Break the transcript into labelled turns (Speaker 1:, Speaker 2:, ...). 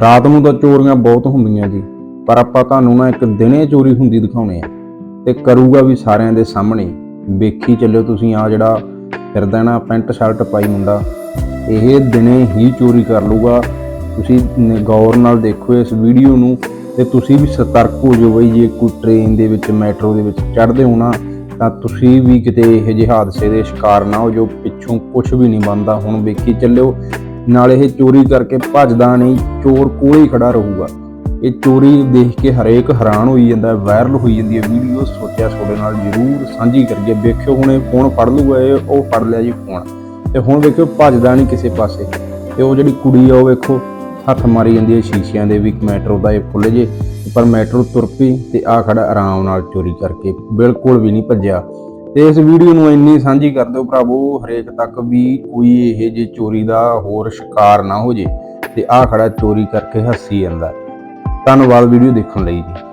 Speaker 1: ਰਾਤ ਨੂੰ ਤਾਂ ਚੋਰੀਆਂ ਬਹੁਤ ਹੁੰਦੀਆਂ ਜੀ, ਪਰ ਆਪਾਂ ਤੁਹਾਨੂੰ ਨਾ ਇੱਕ ਦਿਨੇ ਚੋਰੀ ਹੁੰਦੀ ਦਿਖਾਉਣੇ ਆ ਤੇ ਕਰੂਗਾ ਵੀ ਸਾਰਿਆਂ ਦੇ ਸਾਹਮਣੇ। ਵੇਖੀ ਚੱਲਿਓ ਤੁਸੀਂ ਆ ਜਿਹੜਾ ਫਿਰਦਾ ਨਾ ਪੈਂਟ ਸ਼ਰਟ ਪਾਈ ਮੁੰਡਾ, ਇਹ ਦਿਨੇ ਹੀ ਚੋਰੀ ਕਰ ਲੂਗਾ। ਤੁਸੀਂ ਗੌਰ ਨਾਲ ਦੇਖੋ ਇਸ ਵੀਡੀਓ ਨੂੰ ਤੇ ਤੁਸੀਂ ਵੀ ਸਤਰਕ ਹੋ ਜਾਓ ਬਈ, ਜੇ ਕੋਈ ਟ੍ਰੇਨ ਦੇ ਵਿੱਚ ਮੈਟਰੋ ਦੇ ਵਿੱਚ ਚੜ੍ਹਦੇ ਹੋ ਨਾ, ਤਾਂ ਤੁਸੀਂ ਵੀ ਕਿਤੇ ਇਹੋ ਜਿਹੇ ਹਾਦਸੇ ਦੇ ਸ਼ਿਕਾਰ ਨਾ ਹੋ ਜੋ ਪਿੱਛੋਂ ਕੁਝ ਵੀ ਨਹੀਂ ਬਣਦਾ। ਹੁਣ ਵੇਖੀ ਚੱਲਿਓ ਨਾਲ ਇਹ ਚੋਰੀ ਕਰਕੇ ਭੱਜਦਾ ਨਹੀਂ, ਚੋਰ ਕੋਲ ਹੀ ਖੜਾ ਰਹੂਗਾ। ਇਹ ਚੋਰੀ ਦੇਖ ਕੇ ਹਰੇਕ ਹੈਰਾਨ ਹੋਈ ਜਾਂਦਾ, ਵਾਇਰਲ ਹੋਈ ਜਾਂਦੀ ਹੈ ਵੀਡੀਓ, ਸੋਚਿਆ ਤੁਹਾਡੇ ਨਾਲ ਜ਼ਰੂਰ ਸਾਂਝੀ ਕਰੀਏ। ਵੇਖਿਓ ਹੁਣ ਇਹ ਫੋਨ ਫੜ ਲੂਗਾ, ਇਹ ਉਹ ਫੜ ਲਿਆ ਜੀ ਫੋਨ ਤੇ ਹੁਣ ਵੇਖਿਓ ਭੱਜਦਾ ਨਹੀਂ ਕਿਸੇ ਪਾਸੇ। ਤੇ ਉਹ ਜਿਹੜੀ ਕੁੜੀ ਆ, ਉਹ ਵੇਖੋ, ਹੱਥ ਮਾਰੀ ਜਾਂਦੀ ਹੈ ਸ਼ੀਸ਼ਿਆਂ ਦੇ ਵੀ ਮੈਟਰੋ ਦਾ ਇਹ ਫੁੱਲ ਜੇ, ਪਰ ਮੈਟਰੋ ਤੁਰ ਪਈ ਤੇ ਆ ਖੜਾ ਆਰਾਮ ਨਾਲ ਚੋਰੀ ਕਰਕੇ, ਬਿਲਕੁਲ ਵੀ ਨਹੀਂ ਭੱਜਿਆ। ਤੇ ਇਸ ਵੀਡੀਓ ਨੂੰ ਇੰਨੀ ਸਾਂਝੀ ਕਰ ਦਿਓ ਭਰਾਵੋ, ਹਰੇਕ ਤੱਕ ਵੀ ਕੋਈ ਇਹ ਜੇ ਚੋਰੀ ਦਾ ਹੋਰ ਸ਼ਿਕਾਰ ਨਾ ਹੋ ਜੇ ਤੇ ਆ ਖੜਾ ਚੋਰੀ ਕਰਕੇ ਹੱਸੀ ਜਾਂਦਾ। ਧੰਨਵਾਦ ਵੀਡੀਓ ਦੇਖਣ ਲਈ ਜੀ।